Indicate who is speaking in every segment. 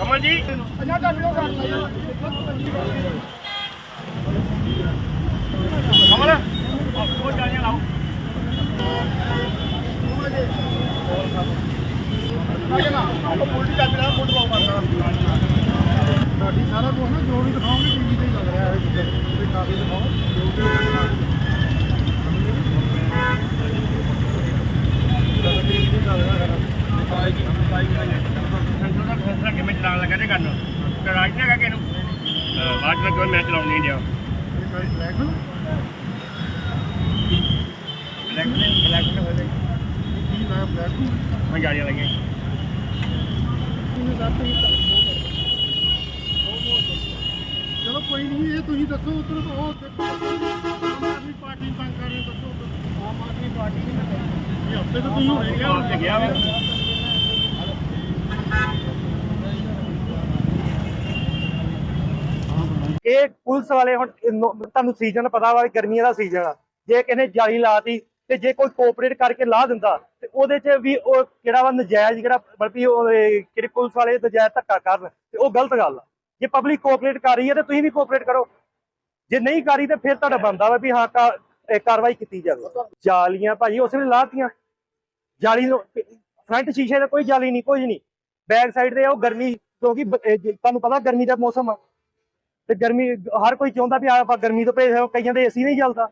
Speaker 1: ਕਮਲ ਜੀ। ਪੰਜਾਹ ਚਾਬੀ ਲਓ ਕਮਲ ਉਹ ਚਾਬੀਆਂ ਲਾਓ।
Speaker 2: ਉਲਟੀ ਚਾਬੀ ਨਾਲ ਫੁੱਟ ਪਾਉ ਮਾਰਨਾ ਤੁਹਾਡੀ ਸਾਰਾ ਕੁਝ ਨਾ ਜੋ ਵੀ ਦਿਖਾਓਗੇ ਟੀਵੀ ਤੇ ਹੀ ਲੱਗ ਰਿਹਾ ਹੈ। ਕੋਈ ਕਾਗਜ਼ ਦਿਖਾਓ ਜੋ ਵੀ ਦਿਖਾਉਣਾ ਟੀਵੀ ਤੇ ਚੱਲ ਰਿਹਾ ਹੈ
Speaker 1: ਸੰਸੋ ਦਾ ਫੈਸਲਾ ਕਿਵੇਂ ਚਲਾਉਣ ਲੱਗਾ ਤੇ ਕਰਨ ਕਰਾਜ ਨਾ ਕਿ ਇਹਨੂੰ ਬਾਅਦ ਵਿੱਚ ਕੋਈ ਮੈਂ ਚਲਾਉਣ ਨਹੀਂ ਦਿਆ
Speaker 2: ਬਲੈਕ ਨੂੰ।
Speaker 1: ਬਲੈਕ ਨੇ ਬਲੈਕ ਨੇ ਹੋਵੇ
Speaker 2: ਕੀ ਲਾਇਆ ਬਲੈਕ ਨੂੰ
Speaker 1: ਮੈਂ ਗਾੜੀਆਂ ਲੱਗੀਆਂ
Speaker 2: ਚਲੋ ਕੋਈ ਨਹੀਂ ਇਹ ਤੁਸੀਂ ਦੱਸੋ ਉਧਰ ਤੋਂ ਉਹ ਆਮ ਆਦਮੀ ਪਾਰਟੀ ਤੰਗ ਕਰ ਰਹੇ ਦੱਸੋ। ਆਮ ਆਦਮੀ ਪਾਰਟੀ ਨਹੀਂ ਇਹ ਹਫ਼ਤੇ ਤੋਂ ਤੁਸੀਂ ਹੋਏ ਗਿਆ
Speaker 1: ਤੇ ਗਿਆ ਵਾ।
Speaker 3: ਇਹ ਪੁਲਿਸ ਵਾਲੇ ਹੁਣ ਤੁਹਾਨੂੰ ਸੀਜ਼ਨ ਪਤਾ ਵਾ ਗਰਮੀਆਂ ਦਾ ਸੀਜ਼ਨ ਆ। ਜੇ ਕਿਸੇ ਨੇ ਜਾਲੀ ਲਾਤੀ ਤੇ ਜੇ ਕੋਈ ਕੋਆਪਰੇਟ ਕਰਕੇ ਲਾ ਦਿੰਦਾ, ਤੇ ਉਹਦੇ 'ਚ ਵੀ ਉਹ ਕਿਹੜਾ ਵਾ ਨਜਾਇਜ਼ ਜਿਹੜਾ ਬਲਕਿ ਉਹ ਕਿਹੜੇ ਪੁਲਿਸ ਵਾਲੇ ਨਜਾਇਜ਼ ਧੱਕਾ ਕਰਨ, ਤੇ ਉਹ ਗਲਤ ਗੱਲ ਆ। ਜੇ ਪਬਲਿਕ ਕੋਆਪਰੇਟ ਕਰ ਰਹੀ ਹੈ ਤੇ ਤੁਸੀਂ ਵੀ ਕੋਆਪਰੇਟ ਕਰੋ। ਜੇ ਨਹੀਂ ਕਰੀ ਤੇ ਫਿਰ ਤੁਹਾਡਾ ਬੰਦਾ ਵਾ ਵੀ ਹਾਂ ਕਾਰਵਾਈ ਕੀਤੀ ਜਾਵੇ। ਜਾਲੀਆਂ ਭਾਜੀ ਉਸ ਵੇਲੇ ਲਾਤੀਆਂ। ਜਾਲੀ ਫਰੰਟ ਸ਼ੀਸ਼ੇ ਦਾ ਕੋਈ ਜਾਲੀ ਨਹੀਂ, ਕੁਝ ਨਹੀਂ। ਬੈਕ ਸਾਈਡ ਤੇ ਉਹ ਗਰਮੀ, ਕਿਉਂਕਿ ਤੁਹਾਨੂੰ ਪਤਾ ਗਰਮੀ ਦਾ ਮੌਸਮ ਆ। ਤੇ ਗਰਮੀ ਹਰ ਕੋਈ ਚਾਹੁੰਦਾ ਵੀ ਆਪਾਂ ਗਰਮੀ ਤੋਂ ਭੇਜ ਕਈਆਂ ਦੇ ਏਸੀ ਨਹੀਂ ਚੱਲਦਾ।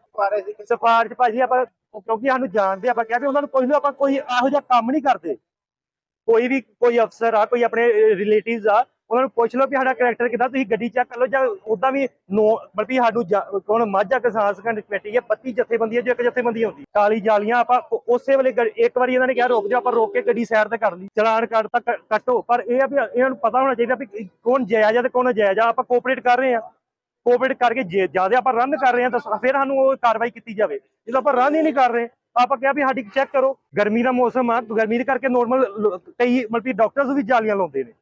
Speaker 3: ਸਫਾਰ ਚ ਭਾਜੀ ਆਪਾਂ ਕਿਉਂਕਿ ਸਾਨੂੰ ਜਾਣਦੇ ਆਪਾਂ ਕਿਹਾ ਵੀ ਉਹਨਾਂ ਨੂੰ ਕੋਈ ਨਾ ਆਪਾਂ ਕੋਈ ਇਹੋ ਜਿਹਾ ਕੰਮ ਨਹੀਂ ਕਰਦੇ। ਕੋਈ ਵੀ ਕੋਈ ਅਫਸਰ ਆ ਕੋਈ ਆਪਣੇ ਰਿਲੇਟਿਵਸ ਆ ਉਹਨਾਂ ਨੂੰ ਪੁੱਛ ਲਓ ਵੀ ਸਾਡਾ ਕਰੈਕਟਰ ਕਿਦਾਂ, ਤੁਸੀਂ ਗੱਡੀ ਚੈੱਕ ਕਰ ਲਓ ਜਾਂ ਉਦਾਂ ਵੀ ਨੋ, ਮਤਲਬ ਵੀ ਸਾਨੂੰ ਜਾ- ਮਾਝਾ ਕਿਸਾਨ ਸੰਘਰਸ਼ ਕਮੇਟੀ ਹੈ 32 ਜਥੇਬੰਦੀ ਹੈ ਜੋ ਇੱਕ ਜਥੇਬੰਦੀ ਹੁੰਦੀ ਕਾਲੀ ਜਾਲੀਆਂ ਆਪਾਂ ਉਸੇ ਵੇਲੇ ਇੱਕ ਵਾਰੀ ਇਹਨਾਂ ਨੇ ਕਿਹਾ ਰੁਕ ਜਾਓ, ਆਪਾਂ ਰੋਕ ਕੇ ਗੱਡੀ ਸਾਈਡ ਤੇ ਕਰ ਲਈ। ਚਲਾਨ ਕੱਟਤਾ ਕ- ਕੱਟੋ, ਪਰ ਇਹ ਆ ਵੀ ਇਹਨਾਂ ਨੂੰ ਪਤਾ ਹੋਣਾ ਚਾਹੀਦਾ ਵੀ ਕੌਣ ਜਾਇਜ਼ ਆ ਤੇ ਕੌਣ ਜਾਇਜ਼ ਆਪਾਂ ਕੋਆਪਰੇਟ ਕਰ ਰਹੇ ਆ। ਕੋਆਪਰੇਟ ਕਰਕੇ ਜੇ, ਜ਼ਿਆਦਾ ਆਪਾਂ ਰਨ ਕਰ ਰਹੇ ਆ ਤਾਂ ਫਿਰ ਸਾਨੂੰ ਉਹ ਕਾਰਵਾਈ ਕੀਤੀ ਜਾਵੇ। ਜਦੋਂ ਆਪਾਂ ਰਨ ਹੀ ਨਹੀਂ ਕਰ ਰਹੇ, ਆਪਾਂ ਕਿਹਾ ਵੀ ਸਾਡੀ ਚੈੱਕ ਕਰੋ। ਗਰਮੀ ਦਾ ਮੌਸਮ ਆ, ਗਰਮੀ ਦੇ ਕਰਕੇ ਨੋਰਮਲ ਕਈ ਮਤਲਬ ਵੀ ਡਾਕਟਰਸ ਵੀ ਜਾਲੀਆਂ ਲਾਉਂਦੇ ਨੇ।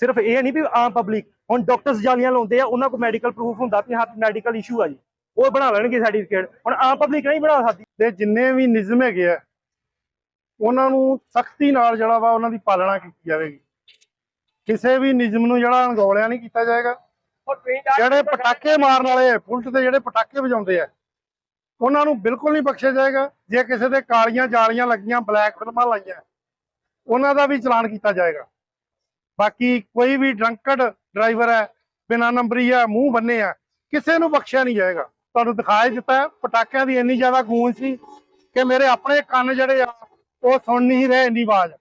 Speaker 3: ਸਿਰਫ ਇਹ ਨਹੀਂ ਵੀ ਆਮ ਪਬਲਿਕ ਹੁਣ ਡਾਕਟਰਸ ਜਾਲੀਆਂ ਲਾਉਂਦੇ ਆ ਉਹਨਾਂ ਕੋਲ ਮੈਡੀਕਲ ਪ੍ਰੂਫ ਹੁੰਦਾ ਵੀ ਹਾਂ ਮੈਡੀਕਲ ਇਸ਼ੂ ਆ ਜੀ। ਉਹ ਬਣਾ ਲੈਣਗੇ ਸਰਟੀਫਿਕੇਟ ਹੁਣ ਆਮ ਪਬਲਿਕ ਨਹੀਂ ਬਣਾ ਸਕਦੀ।
Speaker 2: ਤੇ ਜਿੰਨੇ ਵੀ ਨਿਯਮ ਹੈਗੇ ਆ ਉਹਨਾਂ ਨੂੰ ਸਖਤੀ ਨਾਲ ਜਿਹੜਾ ਵਾ ਉਹਨਾਂ ਦੀ ਪਾਲਣਾ ਕੀਤੀ ਜਾਵੇਗੀ। ਕਿਸੇ ਵੀ ਨਿਯਮ ਨੂੰ ਜਿਹੜਾ ਅਣਗੌਲਿਆ ਨਹੀਂ ਕੀਤਾ ਜਾਏਗਾ। ਜਿਹੜੇ ਪਟਾਕੇ ਮਾਰਨ ਵਾਲੇ ਆ, ਪੁਲਿਸ ਦੇ ਜਿਹੜੇ ਪਟਾਕੇ ਵਜਾਉਂਦੇ ਆ ਉਹਨਾਂ ਨੂੰ ਬਿਲਕੁਲ ਨਹੀਂ ਬਖਸ਼ਿਆ ਜਾਏਗਾ। ਜੇ ਕਿਸੇ ਦੇ ਕਾਲੀਆਂ ਜਾਲੀਆਂ ਲੱਗੀਆਂ ਬਲੈਕ ਫਿਲਮਾਂ ਲਾਈਆਂ ਉਹਨਾਂ ਦਾ ਵੀ ਚਲਾਨ ਕੀਤਾ ਜਾਏਗਾ। ਬਾਕੀ ਕੋਈ ਵੀ ਡਰੰਕਡ ਡਰਾਈਵਰ ਹੈ ਬਿਨਾਂ ਨੰਬਰੀ ਆ ਮੂੰਹ ਬੰਨੇ ਆ ਕਿਸੇ ਨੂੰ ਬਖਸ਼ਿਆ ਨਹੀਂ ਜਾਏਗਾ। ਤੁਹਾਨੂੰ ਦਿਖਾਈ ਦਿੱਤਾ ਹੈ, ਪਟਾਕਿਆਂ ਦੀ ਇੰਨੀ ਜ਼ਿਆਦਾ ਗੂੰਜ ਸੀ ਕਿ ਮੇਰੇ ਆਪਣੇ ਕੰਨ ਜਿਹੜੇ ਆ ਉਹ ਸੁਣ ਨਹੀਂ ਰਹੇ ਇੰਨੀ ਆਵਾਜ਼।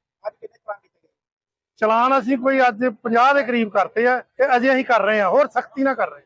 Speaker 2: ਚਲਾਨ ਅਸੀਂ ਕੋਈ ਅੱਜ 50 ਦੇ ਕਰੀਬ ਕਰਤੇ ਆ ਤੇ ਅਜੇ ਅਸੀਂ ਕਰ ਰਹੇ ਆ ਹੋਰ ਸਖਤੀ ਨਾਲ ਕਰ ਰਹੇ ਹਾਂ।